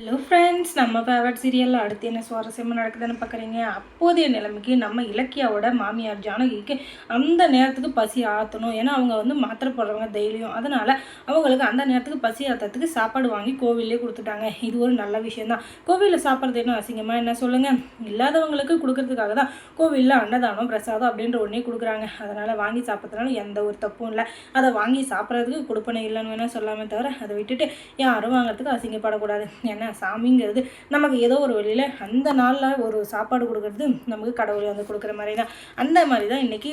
Hello friends நம்ம favourite சீரியலில் அடுத்து என்ன சுவாரஸ்யமாக நடக்குதுன்னு பார்க்குறீங்க? அப்போதைய நிலைமைக்கு நம்ம இலக்கியாவோட மாமியார் ஜானகிக்கு அந்த நேரத்துக்கு பசி ஆற்றணும் ஏன்னா அவங்க வந்து மாத்திரை போடுறவங்க தைரியம் அதனால் அவங்களுக்கு அந்த நேரத்துக்கு பசி ஆற்றுறதுக்கு சாப்பாடு வாங்கி கோவிலே கொடுத்துட்டாங்க. இது ஒரு நல்ல விஷயந்தான் கோவிலில் சாப்பிட்றது என்ன அசிங்கமாக என்ன சொல்லுங்கள் இல்லாதவங்களுக்கு கொடுக்கறதுக்காக தான் கோவிலில் அன்னதானம் பிரசாதம் அப்படின்ற ஒன்றே கொடுக்குறாங்க. அதனால் வாங்கி சாப்பிட்றதுனால எந்த ஒரு தப்பும் இல்லை. அதை வாங்கி சாப்பிட்றதுக்கு கொடுப்பனை இல்லைன்னு வேணால் சொல்லாமே தவிர அதை விட்டுட்டு யாரும் வாங்குறதுக்கு அசிங்கப்படக்கூடாது. ஏன்னா சாமிங்கிறது நமக்கு ஏதோ ஒரு வழியில் அந்த நாளில் ஒரு சாப்பாடு கொடுக்கறது நமக்கு கடவுள் வந்து கொடுக்குற மாதிரி தான் அந்த மாதிரி தான் இன்றைக்கி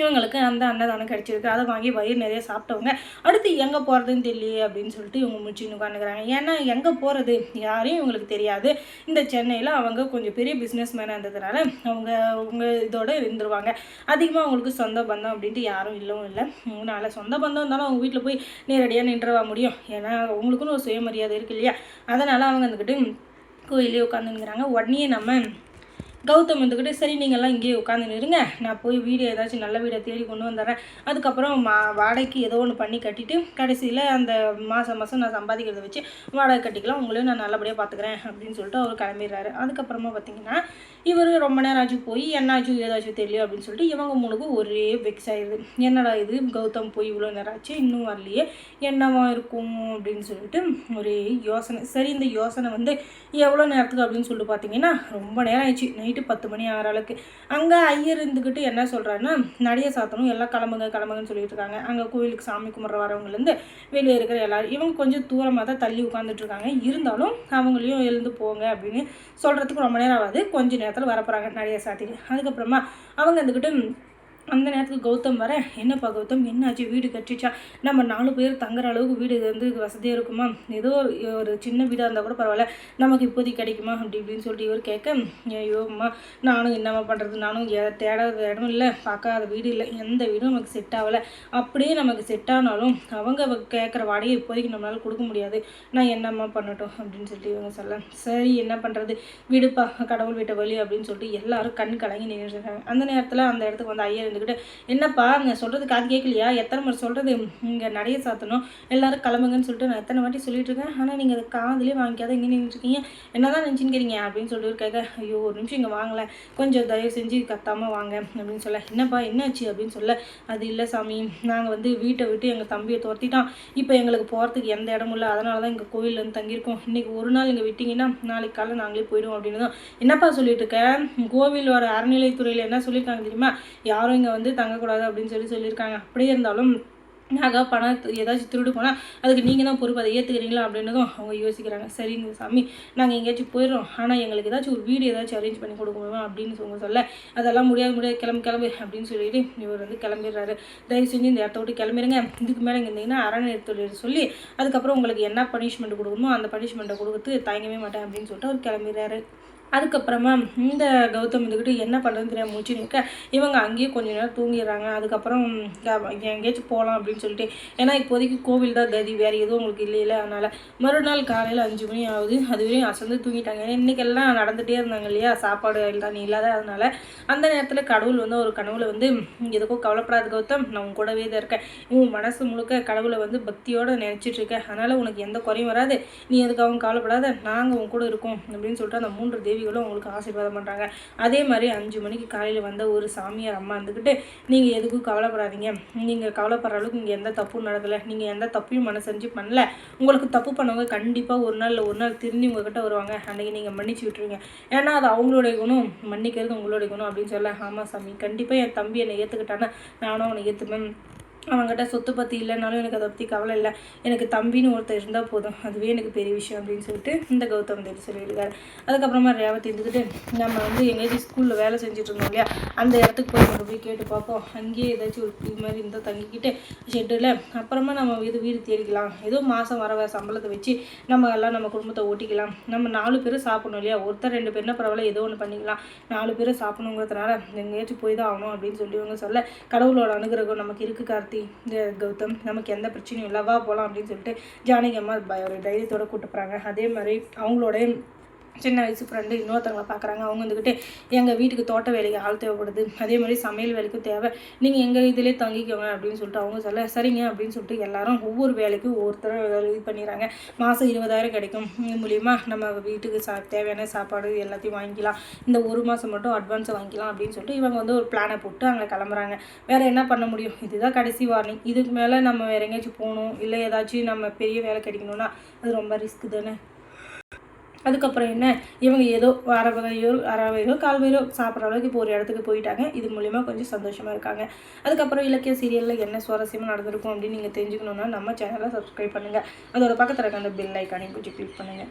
இவங்களுக்கு அந்த அன்னதானம் கிடச்சிருக்கு. அதை வாங்கி வயிறு நிறைய சாப்பிட்டவங்க அடுத்து எங்கே போகிறதுன்னு தெரியலையே அப்படின்னு சொல்லிட்டு இவங்க முடிச்சுன்னு உட்காந்துக்கிறாங்க ஏன்னா எங்கே போகிறது யாரையும் இவங்களுக்கு தெரியாது. இந்த சென்னையில் அவங்க கொஞ்சம் பெரிய பிஸ்னஸ் மேனாக இருந்ததுனால அவங்க அவங்க இதோட இருந்துருவாங்க. அதிகமாக அவங்களுக்கு சொந்த பந்தம் அப்படின்ட்டு யாரும் இல்லவும் இல்லை. அதனால் சொந்த பந்தம் இருந்தாலும் அவங்க வீட்டில் போய் நேரடியாக நின்றவா முடியும். ஏன்னா அவங்களுக்குன்னு ஒரு சுயமரியாதை இருக்கு இல்லையா? அதனால் அவங்க வந்துக்கிட்டு கோயிலே உட்காந்துங்கிறாங்க உடனே நம்ம கௌதம் வந்துக்கிட்டு சரி நீங்கள்லாம் இங்கேயே உட்காந்து இருங்க. நான் போய் வீடு ஏதாச்சும் நல்ல வீடை தேடி கொண்டு வந்துடுறேன். அதுக்கப்புறம் மா வாடகைக்கு ஏதோ ஒன்று பண்ணி கட்டிட்டு கடைசியில் அந்த மாதம் மாதம் நான் சம்பாதிக்கிறத வச்சு வாடகை கட்டிக்கலாம். உங்களையும் நான் நல்லபடியாக பார்த்துக்கிறேன் அப்படின்னு சொல்லிட்டு அவர் கிளம்பிடுறாரு. அதுக்கப்புறமா பார்த்தீங்கன்னா இவர் ரொம்ப நேரம் ஆச்சு போய் என்னாச்சும் ஏதாச்சும் தெரியல அப்படின்னு சொல்லிட்டு இவங்க மூணுக்கும் ஒரே வெக்ஸ் ஆயிடுது என்னடா இது? கௌதம் போய் இவ்வளோ நேரம் ஆச்சு இன்னும் வரலையே. என்னவா இருக்கும்? அப்படின்னு சொல்லிட்டு ஒரே யோசனை. சரி இந்த யோசனை வந்து எவ்வளோ நேரத்துக்கு அப்படின்னு சொல்லிட்டு பார்த்தீங்கன்னா ரொம்ப நேரம் ஆயிடுச்சு. நைட் நைட்டு பத்து மணி ஆகிற அளவுக்கு. அங்கே ஐயர் இருந்துக்கிட்டு என்ன சொல்கிறாருன்னா நடைய சாத்தணும் எல்லாம் கிளம்புங்க கிளம்புங்கன்னு சொல்லிட்டு இருக்காங்க. அங்கே கோவிலுக்கு சாமி கும்பிட்ற வரவங்கலேருந்து வெளியே இருக்கிற எல்லாரும். இவங்க கொஞ்சம் தூரமாக தான் தள்ளி உட்காந்துட்டு இருக்காங்க. இருந்தாலும் அவங்களையும் எழுந்து போங்க அப்படின்னு சொல்கிறதுக்கு ரொம்ப நேரம் ஆகாது. கொஞ்ச நேரத்தில் வரப்போகிறாங்க நடைய சாத்திட்டு அதுக்கப்புறமா அவங்க இருந்துக்கிட்டு அந்த நேரத்துக்கு கௌதம் வர என்னப்பா கௌதம்? என்னாச்சு? வீடு கட்டிச்சா? நம்ம நாலு பேர் தங்குற அளவுக்கு வீடு வந்து வசதியாக இருக்குமா? ஏதோ ஒரு- சின்ன வீடாக இருந்தால் கூட பரவாயில்ல. நமக்கு இப்போதைக்கு கிடைக்குமா? அப்படி இப்படின்னு சொல்லிட்டு இவர் கேட்க ஐயோ அம்மா நானும் என்னம்மா பண்ணுறது நானும் எ- தேடாத இடம் இல்லை. பார்க்காத வீடு இல்லை. எந்த வீடும் நமக்கு செட் ஆகலை. அப்படியே நமக்கு செட் ஆனாலும் அவங்க கேட்குற வாடகை இப்போதைக்கு நம்மளால கொடுக்க முடியாது. நான் என்னம்மா பண்ணட்டும்? அப்படின்னு சொல்லிட்டு இவங்க சொல்ல சரி என்ன பண்ணுறது வீடுப்பா கடவுள் வீட்டை வழி அப்படின்னு சொல்லிட்டு எல்லாரும் கண் கலங்கி நின்றுருக்காங்க அந்த நேரத்தில் அந்த இடத்துக்கு வந்து ஐயர் இருந்துக்கிட்டு என்னப்பா நான் சொல்கிறது காது கேட்கலையா எத்தனை முறை சொல்கிறது இங்கே நிறைய சாத்தணும். எல்லோரும் கிளம்புங்கன்னு சொல்லிட்டு நான் எத்தனை வாட்டி சொல்லிட்டு இருக்கேன். ஆனால் நீங்கள் அதை காதுலேயே வாங்கிக்காத இங்கே நின்றுருக்கீங்க என்ன தான் நினச்சிக்கிறீங்க அப்படின்னு சொல்லிட்டு இருக்காங்க ஐயோ ஒரு நிமிஷம் இங்கே வாங்கலை கொஞ்சம் தயவு செஞ்சு கத்தாமல் வாங்க அப்படின்னு சொல்ல. என்னப்பா என்னாச்சு? அப்படின்னு சொல்ல. அது இல்லை சாமி. நாங்கள் வந்து வீட்டை விட்டு எங்கள் தம்பியை துரத்திட்டோம். இப்போ எங்களுக்கு போகிறதுக்கு எந்த இடமும் இல்லை. அதனால தான் எங்கள் கோயிலில் வந்து தங்கியிருக்கோம். இன்றைக்கி ஒரு நாள் இங்கே விட்டிங்கன்னா நாளைக்கு காலையில் நாங்களே போயிடுவோம் அப்படின்னு தான். என்னப்பா சொல்லிட்டு இருக்க? கோவில் வர அறநிலைத்துறையில் என்ன சொல்லியிருக்காங்க தெரியுமா? யாரும் இங்கே வந்து தங்கக்கூடாது அப்படின்னு சொல்லி சொல்லியிருக்காங்க. அப்படியே இருந்தாலும் நகை பணம் ஏதாச்சும் திருடு போனால் அதுக்கு நீங்கள் தான் பொறுப்பு அதை ஏற்றுக்கிறீங்களா அப்படின்னதும் அவங்க யோசிக்கிறாங்க. சரிங்க சாமி நாங்கள் எங்கேயாச்சும் போயிடுறோம். ஆனால் எங்களுக்கு ஏதாச்சும் ஒரு வீடு ஏதாச்சும் அரேஞ்ச் பண்ணி கொடுக்கணுமா அப்படின்னு அவங்க சொல்ல அதெல்லாம் முடியாது முடியாது. கிளம்பு கிளம்பு. அப்படின்னு சொல்லிட்டு இவர் வந்து கிளம்பிடுறாரு. தயவு செஞ்சு இந்த இடத்த விட்டு கிளம்பிடுங்க. இதுக்கு மேலே இங்கே இருந்தீங்கன்னா அறநிலையத்துறை சொல்லி அதுக்கப்புறம் உங்களுக்கு என்ன பனிஷ்மெண்ட் கொடுக்கணுமோ அந்த பனிஷ்மெண்ட்டை கொடுத்து தயங்கவே மாட்டேன் அப்படின்னு சொல்லிட்டு அவர் கிளம்பிடுறாரு. அதுக்கப்புறமா இந்த கௌதம் வந்துக்கிட்டு என்ன பண்ணுறதுன்னு தெரியாம மூச்சு நிற்க இவங்க அங்கேயே கொஞ்ச நேரம் தூங்கிடுறாங்க. அதுக்கப்புறம் எங்கேயாச்சும் போகலாம் அப்படின்னு சொல்லிட்டு ஏன்னா இப்போதைக்கு கோவில் தான் கதி வேறு எதுவும் உங்களுக்கு இல்லையில அதனால் மறுநாள் காலையில் அஞ்சு மணி ஆகுது. அதுவரையும் அசந்து தூங்கிட்டாங்க. ஏன்னா இன்றைக்கெல்லாம் நடந்துகிட்டே இருந்தாங்க இல்லையா சாப்பாடு எல்லாம் இல்லாத அதனால அந்த நேரத்தில் கடவுள் வந்து ஒரு கனவுல வந்து எதுக்கோ கவலைப்படாத கௌதம் நான் உன் கூடவே தான் இருக்கேன். உன் மனசு முழுக்க கடவுளை வந்து பக்தியோடு நினச்சிட்டு இருக்கேன். அதனால் உனக்கு எந்த குறையும் வராது. நீ எதுக்காகவும் கவலைப்படாத. நாங்கள் உன் கூட இருக்கோம் அப்படின்னு சொல்லிட்டு அந்த மூன்று தேவிகளும் உங்களுக்கு ஆசீர்வாதம் பண்ணுறாங்க அதே மாதிரி அஞ்சு மணிக்கு காலையில் வந்த ஒரு சாமியார் அம்மா இருந்துக்கிட்டு நீங்கள் எதுக்கும் கவலைப்படாதீங்க. நீங்கள் கவலைப்படுற அளவுக்கு இங்கே எந்த தப்பும் நடக்கலை. நீங்கள் எந்த தப்பையும் மனசரிஞ்சு பண்ணல. உங்களுக்கு தப்பு பண்ணவங்க கண்டிப்பாக ஒரு நாள் இல்லை ஒரு நாள் திரும்பி உங்ககிட்ட வருவாங்க. அன்றைக்கி நீங்கள் மன்னிச்சு விட்டுருங்க ஏன்னா அது அவங்களுடைய குணம். மன்னிக்கிறது உங்களுடைய குணம் அப்படின்னு சொல்ல ஆமாம் சாமி. கண்டிப்பாக என் தம்பி என்னை ஏற்றுக்கிட்டானா நானும் அவனை ஏற்றுப்பேன் அவங்ககிட்ட சொத்து பற்றி இல்லைனாலும் எனக்கு அதை பற்றி கவலை இல்லை. எனக்கு தம்பின்னு ஒருத்தர் இருந்தால் போதும். அதுவே எனக்கு பெரிய விஷயம் அப்படின்னு சொல்லிட்டு இந்த கௌதம் தேவி சொல்லியிருக்காரு. அதுக்கப்புறமா ரேவதி இருந்துக்கிட்டு நம்ம வந்து எங்கேயாச்சும் ஸ்கூலில் வேலை செஞ்சுட்டு இருந்தோம் இல்லையா? அந்த இடத்துக்கு போய் நம்ம போய் கேட்டு பார்ப்போம். அங்கேயே ஏதாச்சும் ஒரு இது மாதிரி இருந்தால் தங்கிக்கிட்டு ஷெட்டில் அப்புறமா நம்ம இது வீடு தேடிக்கலாம். ஏதோ மாதம் வர வர சம்பளத்தை வச்சு நம்ம எல்லாம் நம்ம குடும்பத்தை ஓட்டிக்கலாம். நம்ம நாலு பேரும் சாப்பிடணும் இல்லையா? ஒருத்தர் ரெண்டு பேர்னா பரவாயில்ல ஏதோ ஒன்று பண்ணிக்கலாம். நாலு பேரும் சாப்பிடணுங்கிறதுனால எங்கேயாச்சும் போய் தான் ஆகணும் அப்படின்னு சொல்லி இவங்க சொல்ல கடவுளோட அனுகிரகம் நமக்கு இருக்கு கார்த்தி இந்த கௌதம் நமக்கு எந்த பிரச்சனையும் இல்லவா போகலாம் அப்படின்னு சொல்லிட்டு ஜானகி அம்மா ஒரு தைரியத்தோடு கூட்டு போகிறாங்க அதே மாதிரி அவங்களோட சின்ன வயசு ஃப்ரெண்டு இன்னொருத்தவங்களை பார்க்குறாங்க. அவங்க வந்துக்கிட்டு எங்கள் வீட்டுக்கு தோட்ட வேலைக்கு ஆள் தேவைப்படுது. அதே மாதிரி சமையல் வேலைக்கும் தேவை. நீங்கள் எங்கள் இதிலே தங்கிக்கோங்க. அப்படின்னு சொல்லிட்டு அவங்க சொல்ல சரிங்க. அப்படின்னு சொல்லிட்டு எல்லாரும் ஒவ்வொரு வேலைக்கும் ஒவ்வொருத்தரும் இது பண்ணிடுறாங்க. மாதம் இருபதாயிரம் கிடைக்கும். இது மூலியமாக நம்ம வீட்டுக்கு சா தேவையான சாப்பாடு எல்லாத்தையும் வாங்கிக்கலாம். இந்த ஒரு மாதம் மட்டும் அட்வான்ஸை வாங்கிக்கலாம் அப்படின்னு சொல்லிட்டு இவங்க வந்து ஒரு பிளானை போட்டு அங்கே கிளம்புறாங்க. வேறு என்ன பண்ண முடியும்? இதுதான் கடைசி வார்னிங் இதுக்கு மேலே நம்ம வேறு எங்கேயாச்சும் போகணும். இல்லை ஏதாச்சும் நம்ம பெரிய வேலை கிடைக்கணும்னா அது ரொம்ப ரிஸ்க் தானே? அதுக்கப்புறம் என்ன? இவங்க ஏதோ அரை வகையோ அரை வகையோ கால் வயிறோ சாப்பிட்ற அளவுக்கு இப்போ ஒரு இடத்துக்கு போயிட்டாங்க. இது மூலிமா கொஞ்சம் சந்தோஷமாக இருக்காங்க. அதுக்கப்புறம் இலக்கிய சீரியலில் என்ன சுவாரஸ்யமாக நடந்திருக்கும் அப்படின்னு நீங்கள் தெரிஞ்சுக்கணுன்னா நம்ம சேனலை சப்ஸ்கிரைப் பண்ணுங்கள் அதோட பக்கத்தில் இருக்க அந்த பெல் ஐக்கானையும் கொஞ்சம் கிளிக் பண்ணுங்கள்